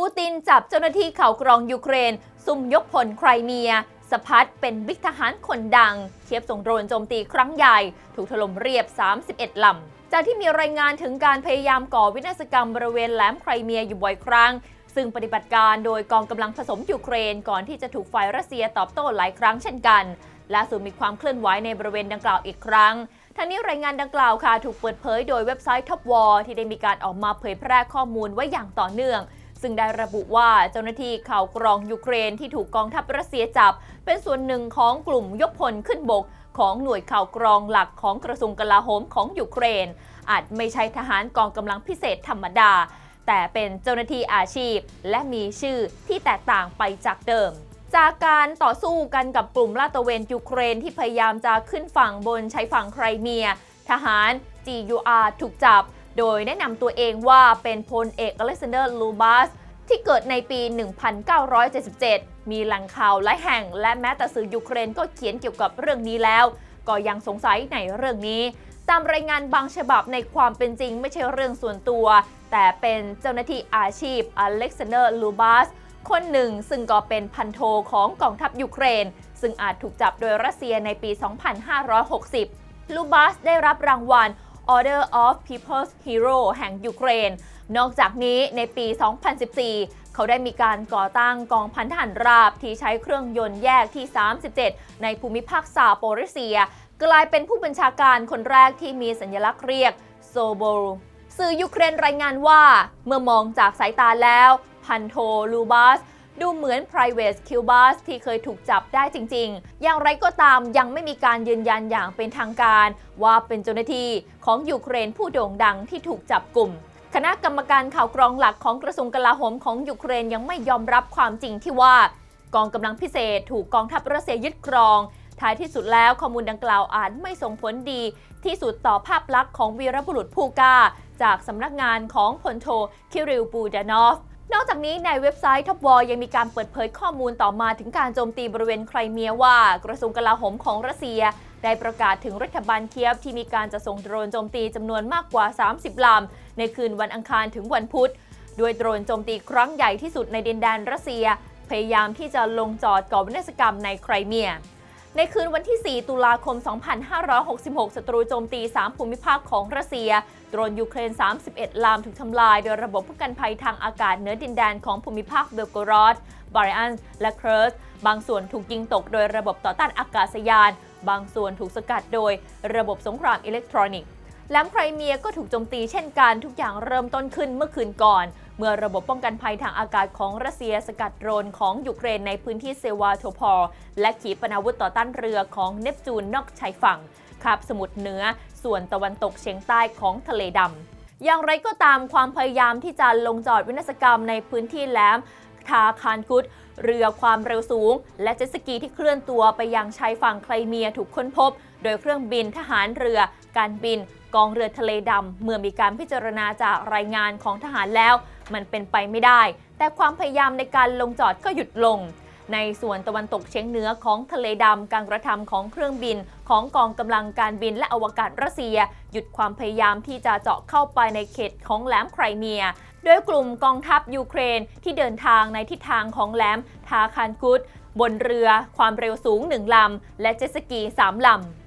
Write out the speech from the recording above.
ปูตินจับเจ้าหน้าที่ข่าวกรองยูเครน ซุ่มยกพลไครเมีย สพัดเป็นบิ๊กทหารคนดัง เทียบส่งโดรนโจมตีครั้งใหญ่ ถูกถล่มเรียบ 31 ลำ จากที่มีรายงานถึงการพยายามก่อวินาศกรรมบริเวณแหลมไครเมียอยู่บ่อยครั้ง ซึ่งปฏิบัติการโดยกองกำลังผสมยูเครน ก่อนที่จะถูกฝ่ายรัสเซียตอบโต้หลายครั้งเช่นกันล่าสุดมีความเคลื่อนไหวในบริเวณดังกล่าวอีกครั้งทั้งนี้รายงานดังกล่าวค่ะ ถูกเปิดเผยโดยเว็บไซต์ Top War ที่ได้มีการออกมาเผยแพร่ข้อมูลไว้อย่างต่อเนื่อง ซึ่งได้ระบุว่าเจ้าหน้าที่ข่าวกรองยูเครนที่ถูกกองทัพรัสเซียจับ เป็นส่วนหนึ่งของกลุ่มยกพลขึ้นบก ของหน่วยข่าวกรองหลักของกระทรวงกลาโหมของยูเครน อาจไม่ใช่ทหารกองกำลังพิเศษธรรมดา แต่เป็นเจ้าหน้าที่อาชีพ และมีชื่อที่แตกต่างไปจากเดิมจากการต่อสู้กันกับกลุ่มลาตะเวนยูเครนที่พยายามจะขึ้นฝั่งบนชายฝั่งไครเมีย ทหาร GUR ถูกจับ โดยแนะนำตัวเองว่าเป็นพลเอกอเล็กซานเดอร์ลูบัสที่เกิดในปี 1977 มีแหล่งข่าวหลายแห่ง และแม้แต่สื่อยูเครนก็เขียนเกี่ยวกับเรื่องนี้แล้ว ก็ยังสงสัยในเรื่องนี้ ตามรายงานบางฉบับในความเป็นจริงไม่ใช่เรื่องส่วนตัว แต่เป็นเจ้าหน้าที่อาชีพอเล็กซานเดอร์ลูบัสคนหนึ่งซึ่งก็เป็นพันโทของกองทัพยูเครน ซึ่งอาจถูกจับโดยรัสเซียในปี 2560 ลูบัสได้รับรางวัล Order of People's Hero แห่งยูเครน นอกจากนี้ในปี 2014 เขาได้มีการก่อตั้งกองพันทหารราบที่ใช้เครื่องยนต์แยกที่ 37 ในภูมิภาคซาโปริเซีย กลายเป็นผู้บัญชาการคนแรกที่มีสัญลักษณ์เรียกโซโบรสื่อยูเครนรายงานว่า เมื่อมองจากสายตาแล้ว พันโทลูบัส ดูเหมือน private q b u s ที่เคยถูกจับได้จริง ๆ อย่างไรก็ตามยังไม่มีการยืนยันอย่างเป็นทางการ ว่าเป็นเจ้าหน้าที่ของยูเครนผู้โด่งดังที่ถูกจับกลุ่มคณะกรรมการข่าวกรองหลักของกระทรวงกลาโหมของยูเครนยังไม่ยอมรับความจริงที่ว่า กองกำลังพิเศษถูกกองทัพรัสเซียยึดครอง ท้ายที่สุดแล้วข้อมูลดังกล่าวอาจไม่ส่งผลดีที่สุดต่อภาพลักษณ์ของวีรบุรุษผู้กล้า จากสำนักงานของพลโทคิริลบูดานอฟ นอกจากนี้ในเว็บไซต์ท็อปวอยังมีการเปิดเผยข้อมูลต่อมาถึงการโจมตีบริเวณไครเมียว่ากระทรวงกลาโหมของรัสเซีย ได้ประกาศถึงรัฐบาลเคียฟที่มีการจะส่งโดรนโจมตีจำนวนมากกว่า 30 ลำ ในคืนวันอังคารถึงวันพุธ ด้วยโดรนโจมตีครั้งใหญ่ที่สุดในดินแดนรัสเซีย พยายามที่จะลงจอดก่อวินาศกรรมในไครเมีย ในคืนวันที่ 4 ตุลาคม 2566 ศัตรูโจมตี 3 ภูมิภาคของรัสเซีย โดรนยูเครน 31ลำถูกทำลาย โดยระบบป้องกันภัยทางอากาศเหนือดินแดนของภูมิภาคเบลโกรอด บาริอันและเคร์สบางส่วนถูกยิงตกโดยระบบต่อต้านอากาศยาน บางส่วนถูกสกัดโดยระบบสงครามอิเล็กทรอนิกส์แหลมไครเมียก็ถูกโจมตีเช่นกันทุกอย่างเริ่มต้นขึ้นเมื่อคืนก่อน เมื่อระบบป้องกันภัยทางอากาศของรัสเซียสกัดโดรนของยูเครนในพื้นที่เซวาโทพอลและขีปนาวุธต่อต้านเรือของเนปจูนนอกชายฝั่งคาบสมุทรเหนือส่วนตะวันตกเฉียงใต้ของทะเลดำอย่างไรก็ตามความพยายามที่จะลงจอดวินาศกรรมในพื้นที่แหลมทาคานกุดเรือความเร็วสูง และเจ็ตสกีที่เคลื่อนตัวไปยังชายฝั่งไครเมียถูกค้นพบ โดยเครื่องบินทหารเรือ การบิน กองเรือทะเลดำเมื่อมีการพิจารณาจากรายงานของทหารแล้ว มันเป็นไปไม่ได้ แต่ความพยายามในการลงจอดก็หยุดลง ในส่วนตะวันตกเฉียงเหนือของทะเลดำการกระทำของเครื่องบิน ของกองกำลังการบินและอวกาศรัสเซีย หยุดความพยายามที่จะเจาะเข้าไปในเขตของแหลมไครเมียโดยกลุ่มกองทัพยูเครนที่เดินทางในทิศทางของแหลมทาคานกุดบนเรือความเร็วสูง 1 ลำ และเจ็ตสกี 3 ลำ